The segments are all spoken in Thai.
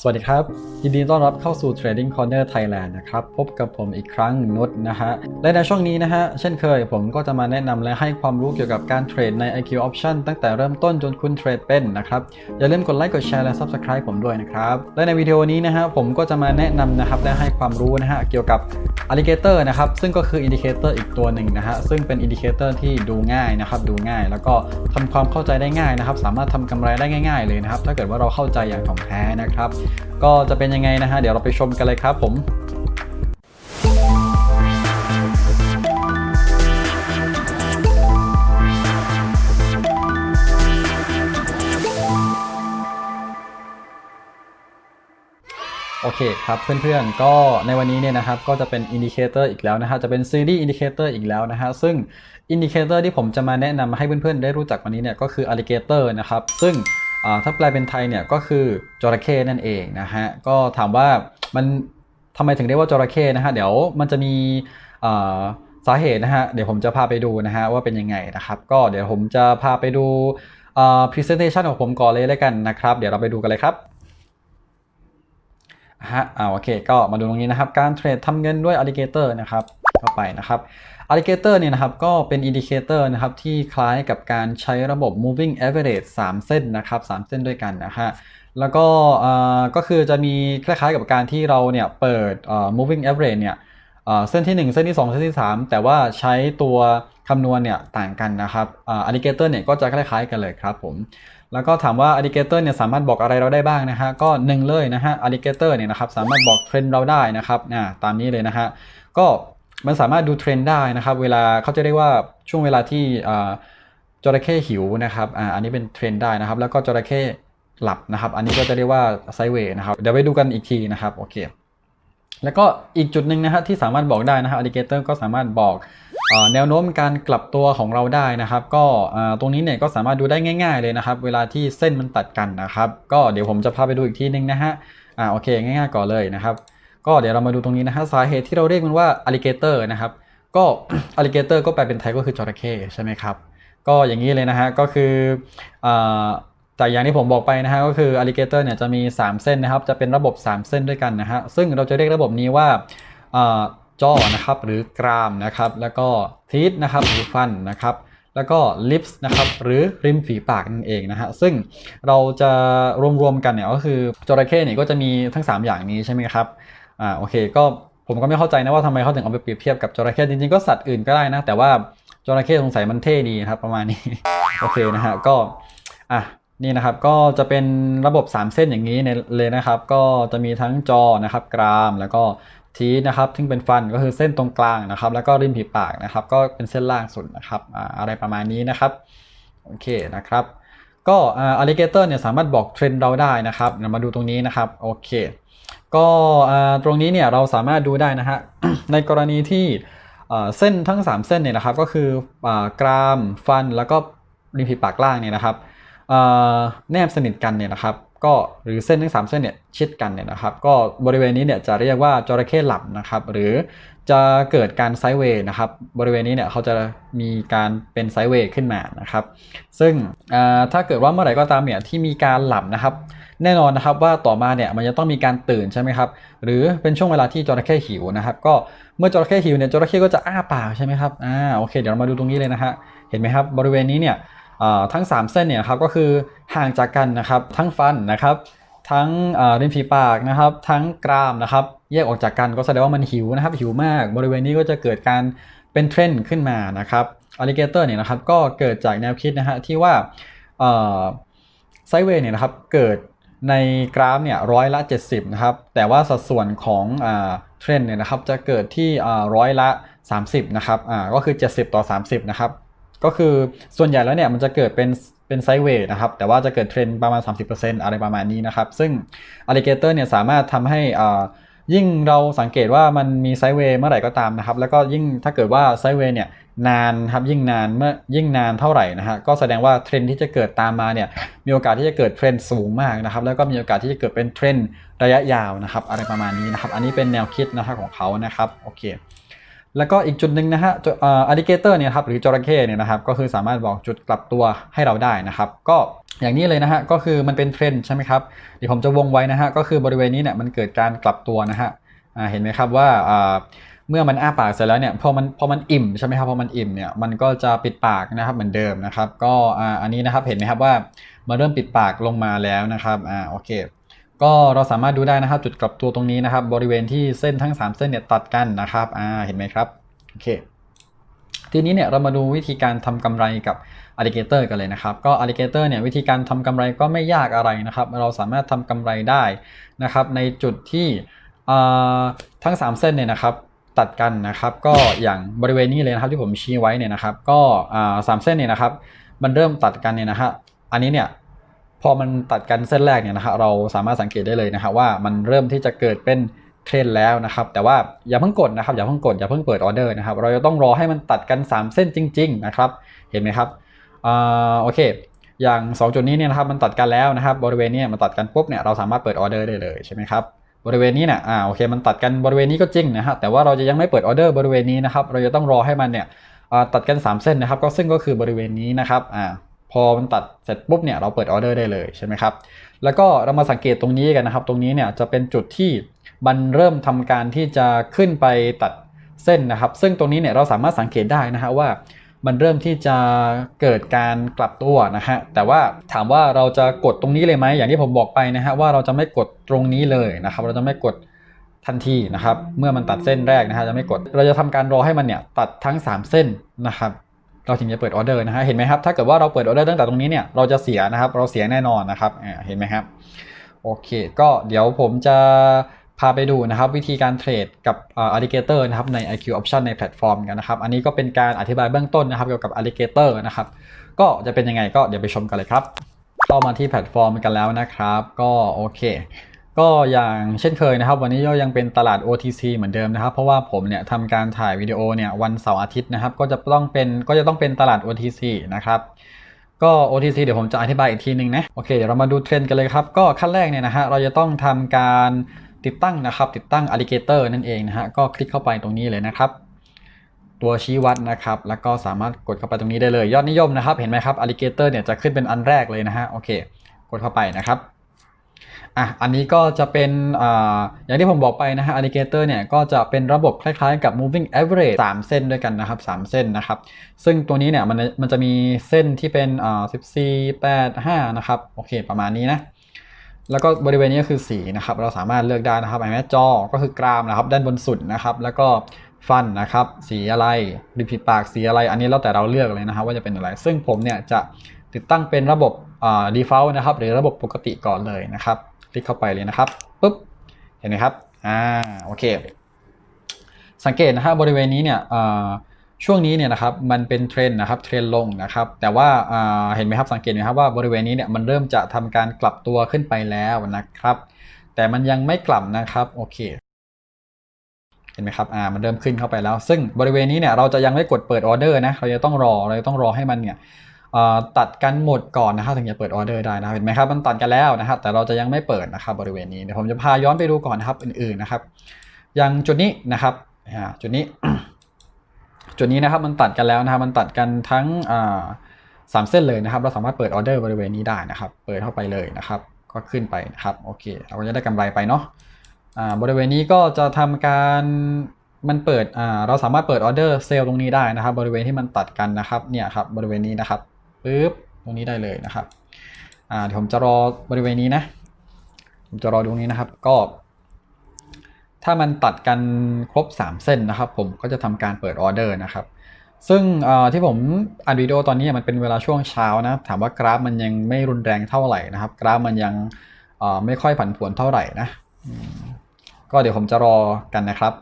สวัสดีครับ ยินดีต้อนรับเข้าสู่ Trading Corner Thailand นะครับ พบกับผมอีกครั้งนุชนะฮะ และในช่วงนี้นะฮะ เช่นเคยผมก็จะมาแนะนำและให้ความรู้เกี่ยวกับการเทรดใน IQ Option ตั้งแต่เริ่มต้นจนคุณเทรดเป็นนะครับ อย่าลืมกดไลค์กดแชร์และ Subscribe ผมด้วยนะครับ และในวิดีโอนี้นะฮะ ผมก็จะมาแนะนำนะครับ และให้ความรู้นะฮะ เกี่ยวกับ Alligator นะครับ ซึ่งก็คืออินดิเคเตอร์อีกตัวหนึ่งนะฮะ ซึ่งเป็นอินดิเคเตอร์ที่ดูง่ายนะครับ ดูง่าย แล้วก็ทำความเข้าใจได้ง่ายนะครับ สามารถทำกำไรได้ง่าย ๆ เลยนะครับ ถ้าเกิดว่าเราเข้าใจอย่างถ่องแท้นะครับก็จะเป็นยังไงนะฮะ เดี๋ยวเราไปชมกันเลยครับผมโอเคครับเพื่อนๆก็ในวันนี้เนี่ยนะครับก็จะเป็นอินดิเคเตอร์อีกแล้วนะฮะจะเป็นซีรีส์อินดิเคเตอร์อีกแล้วนะฮะซึ่งอินดิเคเตอร์ที่ผมจะมาแนะนำให้เพื่อนๆได้รู้จักวันนี้เนี่ยก็คืออ l ลิเกเตอร์นะครับซึ่ง ถ้าแปลเป็นไทยเนี่ยก็คือจระเข้นั่นเองนะฮะก็ถามว่ามันทำไมถึงเรียกว่าจระเข้นะฮะเดี๋ยวมันจะมีสาเหตุนะฮะเดี๋ยวผมจะพาไปดูนะฮะว่าเป็นยังไงนะครับ ก็เดี๋ยวผมจะพาไปดูอ่า presentation ของผมก่อนเลยแล้วกันนะครับ เดี๋ยวเราไปดูกันเลยครับฮะอ่าโอเค ก็มาดูตรงนี้นะครับ การเทรดทำเงินด้วย Alligator นะครับ เข้าไปนะครับ Alligator เนี่ยนะครับก็เป็นอินดิเคเตอร์นะครับที่คล้ายกับการใช้ระบบ moving average 3 เส้นนะครับ3เส้นด้วยกันนะฮะแล้วก็ก็คือจะมีคล้ายๆกับการที่เราเนี่ยเปิด moving average เนี่ยเส้นที่ 1 เส้นที่ 2 เส้นที่ 3 แต่ว่าใช้ตัวคำนวณเนี่ยต่างกันนะครับอ่า Alligator เนี่ยก็จะคล้ายๆกันเลยครับผมแล้วก็ถามว่า Alligator เนี่ยสามารถบอกอะไรเราได้บ้างนะฮะก็หนึ่งเลยนะฮะ Alligator เนี่ยนะครับสามารถบอกเทรนด์เราได้นะครับอ่ตามนี้เลยนะฮะก็ มันสามารถดูเทรนด์ได้นะครับ เวลาเขาจะเรียกว่าช่วงเวลาที่จระเข้หิวนะครับออันนี้เป็นเทรนด์ได้นะครับ แล้วก็จระเข้หลับนะครับ อันนี้ก็จะเรียกว่าไซเวย์นะครับ เดี๋ยวไปดูกันอีกทีนะครับโอเคแล้วก็อีกจุดหนึ่งนะฮะที่สามารถบอกได้นะฮะ Alligator ก็สามารถบอกอแนวโน้มการกลับตัวของเราได้นะครับ ก็ตรงนี้เนี่ยก็สามารถดูได้ง่าย ๆ เลยนะครับ เวลาที่เส้นมันตัดกันนะครับ ก็เดี๋ยวผมจะพาไปดูอีกทีนึงนะฮะอ่าโอเคง่าย ๆ ก่อนเลยนะครับ ก็เดี๋ยวเรามาดูตรงนี้นะฮะสาเหตุที่เราเรียกมันว่า Alligator นะครับก็ Alligator ก็แปลเป็นไทยก็คือจระเข้ใช่ไหมครับก็อย่างนี้เลยนะฮะก็คืออ่าจากอย่างที่ผมบอกไปนะฮะก็คือ alligator เนี่ยจะมี 3 เส้นนะครับ จะเป็นระบบ 3 เส้นด้วยกันนะฮะซึ่งเราจะเรียกระบบนี้ว่าอ่อนะครับหรือกรามนะครับ แล้วก็ทีทนะครับหรือฟันนะครับแล้วก็ลิปส์นะครับหรือริมฝีปากนั่นเองนะฮะซึ่งเราจะรวมๆกันเนี่ยก็คือจระเข้เนี่ยก็จะมีทั้ง 3 อย่างนี้ใช่ไหมครับ อ่าโอเค ก็ผมก็ไม่เข้าใจนะว่าทำไมเขาถึงเอาไปเปรียบเทียบกับจระเข้จริงๆก็สัตว์อื่นก็ได้นะ แต่ว่าจระเข้สงสัยมันเท่ดีนะครับ ประมาณนี้ โอเคนะฮะก็อะนี่นะครับก็จะเป็นระบบ 3 เส้นอย่างนี้ในเลยนะครับ ก็จะมีทั้งจอนะครับกราม แล้วก็ทีนะครับซึ่งเป็นฟันก็คือเส้นตรงกลางนะครับ แล้วก็ริมฝีปากนะครับ ก็เป็นเส้นล่างสุดนะครับอ่าอะไรประมาณนี้นะครับโอเคนะครับ ก็อ่า alligator เนี่ยสามารถบอกเทรนด์เราได้นะครับเดี๋ยวมาดูตรงนี้นะครับโอเคก็ตรงนี้เนี่ยเราสามารถดูได้นะฮะในกรณีที่เส้นทั้ง 3 เส้นเนี่ยนะครับก็คืออกรามฟันแล้วก็ริมฝีปากล่างเนี่ยนะครับแนบสนิทกันเนี่ยนะครับ ก็หรือเส้นทั้ง 3 เส้นเนี่ยชิดกันเนี่ยนะครับ ก็บริเวณนี้เนี่ยจะเรียกว่าจระเข้หลับนะครับหรือจะเกิดการไซด์เวย์นะครับบริเวณนี้เนี่ยเขาจะมีการเป็นไซด์เวย์ขึ้นมานะครับซึ่งถ้าเกิดว่าเมื่อไหร่ก็ตามเนี่ยที่มีการหลับนะครับ แน่นอนนะครับว่าต่อมาเนี่ยมันจะต้องมีการตื่นใช่ไหมครับหรือเป็นช่วงเวลาที่จระเข้หิวนะครับก็เมื่อจระเข้หิวเนี่ยจระเข้ก็จะอ้าปากใช่ไหมครับอ่าโอเคเดี๋ยวเรามาดูตรงนี้เลยนะฮะเห็นไหมครับบริเวณนี้เนี่ย ทั้ง 3 เส้นเนี่ยครับก็คือห่างจากกันนะครับ ทั้งฟันนะครับ ทั้งริมฝีปากนะครับ ทั้งกรามนะครับ แยกออกจากกันก็แสดงว่ามันหิวนะครับ หิวมากบริเวณนี้ก็จะเกิดการเป็นเทรนด์ขึ้นมานะครับ alligator เนี่ยนะครับก็เกิดจากแนวคิดนะฮะที่ว่าไซเวย์เนี่ยนะครับเกิดในกราฟเนี่ยร้อยละ 70นะครับแต่ว่าสัดส่วนของเทรนด์เนี่ยนะครับจะเกิดที่ร้อยละ 30นะครับก็คือ 70 ต่อ 30นะครับ ก็คือส่วนใหญ่แล้วเนี่ยมันจะเกิดเป็นเป็นไซด์เวย์นะครับ แต่ว่าจะเกิดเทรนประมาณ 30%อะไรประมาณนี้นะครับ ซึ่ง alligator เนี่ยสามารถทำให้อ่ายิ่งเราสังเกตว่ามันมีไซด์เวย์เมื่อไหร่ก็ตามนะครับ แล้วก็ยิ่งถ้าเกิดว่าไซด์เวย์เนี่ยนานครับยิ่งนานเมื่อยิ่งนานเท่าไหร่นะฮะก็แสดงว่าเทรนที่จะเกิดตามมาเนี่ยมีโอกาสที่จะเกิดเทรนสูงมากนะครับ แล้วก็มีโอกาสที่จะเกิดเป็นเทรนระยะยาวนะครับ อะไรประมาณนี้นะครับ อันนี้เป็นแนวคิดนะครับของเขานะครับโอเค แล้วก็อีกจุดหนึ่งนะฮะอัลลิเกเตอร์เนี่ยครับหรือจระเข้เนี่ยนะครับก็คือสามารถบอกจุดกลับตัวให้เราได้นะครับ ก็อย่างนี้เลยนะฮะก็คือมันเป็นเทรนด์ใช่ไหมครับเดี๋ยวผมจะวงไว้นะฮะก็คือบริเวณนี้เนี่ยมันเกิดการกลับตัวนะฮะเห็นไหมครับว่าเมื่อมันอ้าปากเสร็จแล้วเนี่ยพอมันพอมันอิ่มใช่ไหมครับพอมันอิ่มเนี่ยมันก็จะปิดปากนะครับเหมือนเดิมนะครับ ก็อันนี้นะครับเห็นไหมครับว่ามันเริ่มปิดปากลงมาแล้วนะครับอ่าโอเค ก็เราสามารถดูได้นะครับ จุดกลับตัวตรงนี้นะครับ บริเวณที่เส้นทั้ง 3 เส้นเนี่ยตัดกันนะครับอ่าเห็นไหมครับโอเคทีนี้เนี่ยเรามาดูวิธีการทำกำไรกับ alligator กันเลยนะครับก็ alligator เนี่ยวิธีการทำกำไรก็ไม่ยากอะไรนะครับ เราสามารถทำกำไรได้นะครับ ในจุดที่อ่าทั้ง 3 เส้นเนี่ยนะครับตัดกันนะครับก็อย่างบริเวณนี้เลยนะครับที่ผมชี้ไว้เนี่ยนะครับ ก็อ่าสามเส้นเนี่ยนะครับ มันเริ่มตัดกันเนี่ยนะฮะอันนี้เนี่ย พอมันตัดกันเส้นแรกเนี่ยนะฮะเราสามารถสังเกตได้เลยนะฮะว่ามันเริ่มที่จะเกิดเป็นเทรนแล้วนะครับ แต่ว่าอย่าเพิ่งกดนะครับ อย่าเพิ่งกดอย่าเพิ่งเปิดออเดอร์นะครับ เราจะต้องรอให้มันตัดกัน 3 เส้นจริง ๆ นะครับ เห็นไหมครับอ่าโอเค อย่าง 2 จุดนี้เนี่ยนะครับมันตัดกันแล้วนะครับ บริเวณเนี้มันตัดกันปุ๊บเนี่ยเราสามารถเปิดออเดอร์ได้เลยใช่ไหมครับบริเวณนี้เนี่ยอ่าโอเค มันตัดกันบริเวณนี้ก็จริงนะฮะแต่ว่าเราจะยังไม่เปิดออเดอร์บริเวณนี้นะครับ เราจะต้องรอให้มันเนี่ยตัดกัน 3 เส้นนะครับ ก็ซึ่งก็คือบริเวณนี้นะครับอ่า พอมันตัดเสร็จปุ๊บเนี่ยเราเปิดออเดอร์ได้เลยใช่ไหมครับ แล้วก็เรามาสังเกตตรงนี้กันนะครับ ตรงนี้เนี่ยจะเป็นจุดที่มันเริ่มทำการที่จะขึ้นไปตัดเส้นนะครับ ซึ่งตรงนี้เนี่ยเราสามารถสังเกตได้นะฮะว่า มันเริ่มที่จะเกิดการกลับตัวนะฮะ แต่ว่าถามว่าเราจะกดตรงนี้เลยไหมอย่างที่ผมบอกไปนะฮะว่าเราจะไม่กดตรงนี้เลยนะครับ เราจะไม่กดทันทีนะครับ เมื่อมันตัดเส้นแรกนะฮะจะไม่กด เราจะทำการรอให้มันเนี่ยตัดทั้ง 3 เส้นนะครับ เราถึงจะเปิดออเดอร์นะฮะเห็นไหมครับถ้าเกิดว่าเราเปิดออเดอร์ตั้งแต่ตรงนี้เนี่ยเราจะเสียนะครับเราเสียแน่นอนนะครับเห็นไหมครับโอเค ก็เดี๋ยวผมจะพาไปดูนะครับวิธีการเทรดกับอ่า alligator นะครับใน IQ option ในแพลตฟอร์มกันนะครับ อันนี้ก็เป็นการอธิบายเบื้องต้นนะครับเกี่ยวกับ alligator นะครับ ก็จะเป็นยังไงก็เดี๋ยวไปชมกันเลยครับ เข้ามาที่แพลตฟอร์มกันแล้วนะครับ ก็โอเค ก็อย่างเช่นเคยนะครับ วันนี้ก็ยังเป็นตลาด OTC เหมือนเดิมนะครับ เพราะว่าผมเนี่ยทำการถ่ายวิดีโอเนี่ยวันเสาร์อาทิตย์นะครับ ก็จะต้องเป็นก็จะต้องเป็นตลาด OTC นะครับก็ OTC เดี๋ยวผมจะอธิบายอีกทีหนึ่งนะโอเคเดี๋ยวเรามาดูเทรนด์กันเลยครับ ก็ขั้นแรกเนี่ยนะฮะเราจะต้องทำการติดตั้งนะครับ ติดตั้ง Alligator นั่นเองนะฮะก็คลิกเข้าไปตรงนี้เลยนะครับ ตัวชี้วัดนะครับ แล้วก็สามารถกดเข้าไปตรงนี้ได้เลย ยอดนิยมนะครับ เห็นไหมครับ Alligator เนี่ยจะขึ้นเป็นอันแรกเลยนะฮะโอเค กดเข้าไปนะครับ อะ อันนี้ก็จะเป็นออย่างที่ผมบอกไปนะฮะ alligator เนี่ยก็จะเป็นระบบคล้ายๆกับ moving average 3 เส้นด้วยกันนะครับ 3 เส้นนะครับ ซึ่งตัวนี้เนี่ยมันมันจะมีเส้นที่เป็นอ่า14 8 5 นะครับ โอเค ประมาณนี้นะ แล้วก็บริเวณนี้ก็คือสีนะครับ เราสามารถเลือกได้นะครับไอแมจอก็คือกรามนะครับ ด้านบนสุดนะครับ แล้วก็ฟันนะครับ สีอะไรริมฝีปากสีอะไร อันนี้แล้วแต่เราเลือกเลยนะครับว่าจะเป็นอะไร ซึ่งผมเนี่ยจะ ติดตั้งเป็นระบบอ่า default นะครับ หรือระบบปกติก่อนเลยนะครับ คลิกเข้าไปเลยนะครับปุ๊บเห็นไหมครับอ่าโอเค สังเกตนะฮะบริเวณนี้เนี่ยช่วงนี้เนี่ยนะครับมันเป็นเทรนด์นะครับเทรนด์ลงนะครับ แต่ว่าเห็นไหมครับสังเกตไหมครับว่าบริเวณนี้เนี่ยมันเริ่มจะทำการกลับตัวขึ้นไปแล้วนะครับ แต่มันยังไม่กลับนะครับโอเค เห็นไหมครับอ่ามันเริ่มขึ้นเข้าไปแล้ว ซึ่งบริเวณนี้เนี่ยเราจะยังไม่กดเปิดออเดอร์นะเราจะต้องรอเราจะต้องรอให้มันเนี่ย ตัดกันหมดก่อนนะครับถึงจะเปิดออเดอร์ได้นะเห็นไหมครับมันตัดกันแล้วนะครับ แต่เราจะยังไม่เปิดนะครับบริเวณนี้เดี๋ยวผมจะพาย้อนไปดูก่อนนะครับอื่นๆนะครับ อย่างจุดนี้นะครับจุดนี้ จุดนี้นะครับมันตัดกันแล้วนะครับ มันตัดกันทั้งสามเส้นเลยนะครับ เราสามารถเปิดออเดอร์บริเวณนี้ได้นะครับ เปิดเข้าไปเลยนะครับ ก็ขึ้นไปนะครับโอเค เราก็จะได้กำไรไปเนาะบริเวณนี้ก็จะทำการมันเปิดเราสามารถเปิดออเดอร์เซลล์ตรงนี้ได้นะครับ บริเวณที่มันตัดกันนะครับเนี่ยครับบริเวณนี้นะครับ ปึ๊บตรงนี้ได้เลยนะครับอ่าเดี๋ยวผมจะรอบริเวณนี้นะผมจะรอตรงนี้นะครับก็ ถ้ามันตัดกันครบ 3 เส้นนะครับ ผมก็จะทำการเปิดออเดอร์นะครับ ซึ่งที่ผมอัดวิดีโอตอนนี้มันเป็นเวลาช่วงเช้านะ ถามว่ากราฟมันยังไม่รุนแรงเท่าไหร่นะครับ กราฟมันยังไม่ค่อยผันผวนเท่าไหร่นะก็เดี๋ยวผมจะรอกันนะครับ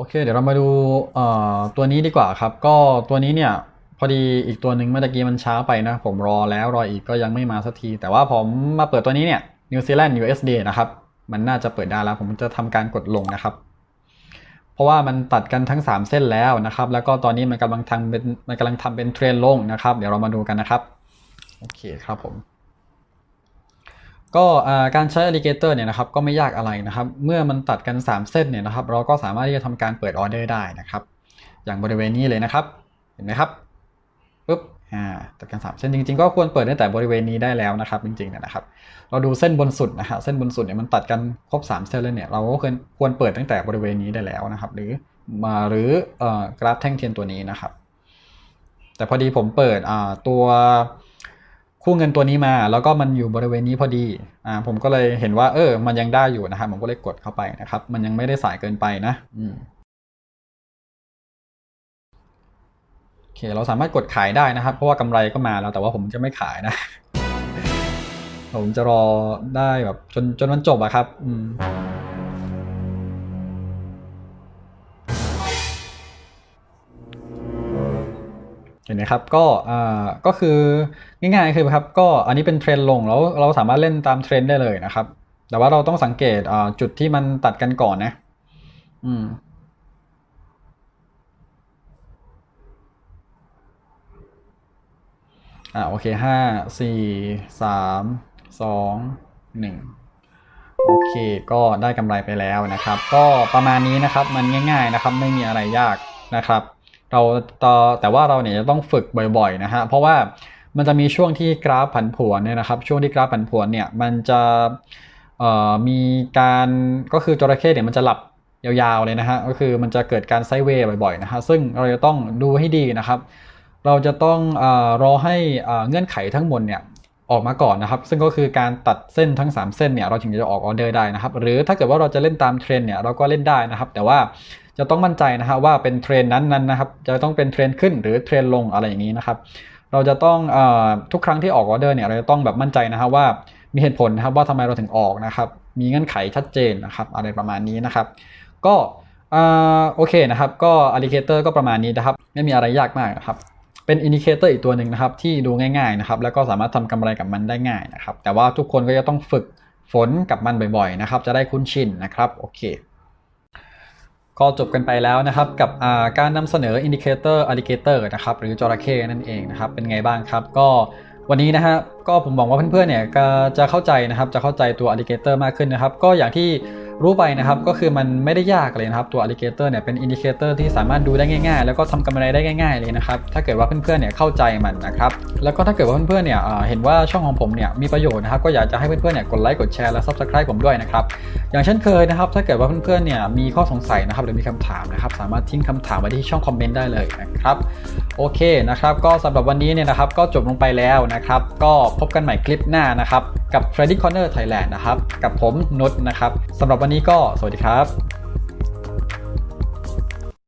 โอเค เดี๋ยวเรามาดูตัวนี้ดีกว่าครับ ก็ตัวนี้เนี่ยพอดีอีกตัวหนึ่งเมื่อกี้มันช้าไปนะ ผมรอแล้วรออีกก็ยังไม่มาสักที แต่ว่าผมมาเปิดตัวนี้เนี่ยนิวซีแลนด์ USD นะครับ มันน่าจะเปิดได้แล้ว ผมจะทำการกดลงนะครับ เพราะว่ามันตัดกันทั้ง 3 เส้นแล้วนะครับ แล้วก็ตอนนี้มันกำลังทำเป็นมันกำลังทำเป็นเทรนลงนะครับ เดี๋ยวเรามาดูกันนะครับ โอเคครับผม ก็การใช้ alligator เนี่ยนะครับก็ไม่ยากอะไรนะครับ เมื่อมันตัดกัน 3 เส้นเนี่ยนะครับ เราก็สามารถที่จะทำการเปิดออเดอร์ได้นะครับ อย่างบริเวณนี้เลยนะครับ เห็นไหมครับปุ๊บอ่าตัดกัน 3 เส้นจริงๆ ก็ควรเปิดตั้งแต่บริเวณนี้ได้แล้วนะครับ จริงๆนยนะครับ เราดูเส้นบนสุดนะฮะเส้นบนสุดเนี่ยมันตัดกันครบ 3 เส้นแล้วเนี่ยเราก็ควรควรเปิดตั้งแต่บริเวณนี้ได้แล้วนะครับ หรือมาหรือกราฟแท่งเทียนตัวนี้นะครับ แต่พอดีผมเปิดตัว คู่เงินตัวนี้มา แล้วก็มันอยู่บริเวณนี้พอดีอ่าผมก็เลยเห็นว่า เออ มันยังได้อยู่นะครับผมก็เลยกดเข้าไปนะครับ มันยังไม่ได้สายเกินไปนะอืมโอเค เราสามารถกดขายได้นะครับ เพราะว่ากำไรก็มาแล้วแต่ว่าผมจะไม่ขายนะ ผมจะรอได้แบบจนจนมันจบอะครับ อืม เห็นไหมครับก็อ่าก็คือง่ายๆคือครับก็อันนี้เป็นเทรนด์ลงแล้วเราสามารถเล่นตามเทรนด์ได้เลยนะครับ แต่ว่าเราต้องสังเกตอ่าจุดที่มันตัดกันก่อนนะ อืมอ่าโอเคห้าสี่สามสองหนึ่งโอเค ก็ได้กำไรไปแล้วนะครับ ก็ประมาณนี้นะครับมันง่าย ๆนะครับ ไม่มีอะไรยากนะครับ เราต่อแต่ว่าเราเนี่ยจะต้องฝึกบ่อยๆนะฮะเพราะว่ามันจะมีช่วงที่กราฟผันผวนเนี่ยนะครับ ช่วงที่กราฟผันผวนเนี่ยมันจะเอ่อมีการก็คือจระเข้เนี่ยมันจะหลับยาวๆเลยนะฮะก็คือมันจะเกิดการไซเวย์บ่อยๆนะฮะซึ่งเราจะต้องดูให้ดีนะครับ เราจะต้องอรอให้เงื่อนไขทั้งหมดเนี่ยออกมาก่อนนะครับ ซึ่งก็คือการตัดเส้นทั้ง 3 เส้นเนี่ยเราถึงจะออกออเดอร์ได้นะครับ หรือถ้าเกิดว่าเราจะเล่นตามเทรนเนี่ยเราก็เล่นได้นะครับ แต่ว่า จะต้องมั่นใจนะฮะว่าเป็นเทรนด์นั้นนะครับ จะต้องเป็นเทรนขึ้นหรือเทรนลงอะไรอย่างนี้นะครับ เราจะต้องอทุกครั้งที่ออกออเดอร์เนี่ยเราจะต้องแบบมั่นใจนะครับว่ามีเหตุผลนะครับว่าทำไมเราถึงออกนะครับ มีเงื่อนไขชัดเจนนะครับ อะไรประมาณนี้นะครับ ก็โอเคนะครับ ก็ alligator ก็ประมาณนี้นะครับ ไม่มีอะไรยากมากนะครับเป็นอินดิเคเตอร์อีกตัวหนึ่งนะครับ ที่ดูง่ายๆนะครับ แล้วก็สามารถทำกำไรกับมันได้ง่ายนะครับ แต่ว่าทุกคนก็จะต้องฝึกฝนกับมันบ่อยๆนะครับ จะได้คุ้นชินนะครับ โอเค ก็จบกันไปแล้วนะครับกับาการนำเสนออินดิเคเตอร์อ l ลิเกเตอร์นะครับหรือจระเข้นั่นเองนะครับเป็นไงบ้างครับ ก็วันนี้นะฮะก็ผมหวังว่าเพื่อนๆเนี่ยจะเข้าใจนะครับจะเข้าใจตัวอ l ลิเกเตอร์มากขึ้นนะครับ ก็อย่างที่ รู้ไปนะครับก็คือมันไม่ได้ยากเลยนะครับตัวอ l ลิเกเตอร์เนี่ยเป็นอินดิเคเตอร์ที่สามารถดูได้ง่ายๆ แล้วก็ทำกำไรได้ง่าย ๆเลยนะครับถ้าเกิดว่าเพื่อนๆเนี่ยเข้าใจมันนะครับแล้วก็ถ้าเกิดว่าเพื่อนๆเนี่ยเห็นว่าช่องของผมเนี่ยมีประโยชน์นะครับก็อยากจะให้เพื่อนๆเนี่ยกดไลค์กดแชร์และ subscribe ผมด้วยนะครับอย่างเช่นเคยนะครับถ้าเกิดว่าเพื่อนๆเนี่ยมีข้อสงสัยนะครับหรือมีคำถามนะครับสามารถทิ้งคำถามไว้ที่ช่องคอมเมนต์ได้เลยนะครับโอเคนะครับก็สำหรับวันนี้เนี่ยนะครับก็จบลงไปแล้วนะครับก็พบกันใหม่คลิปหน้านะครับ กับ Trading Corner Thailand นะครับ กับผมนุชนะครับสำหรับวันนี้ก็สวัสดีครับ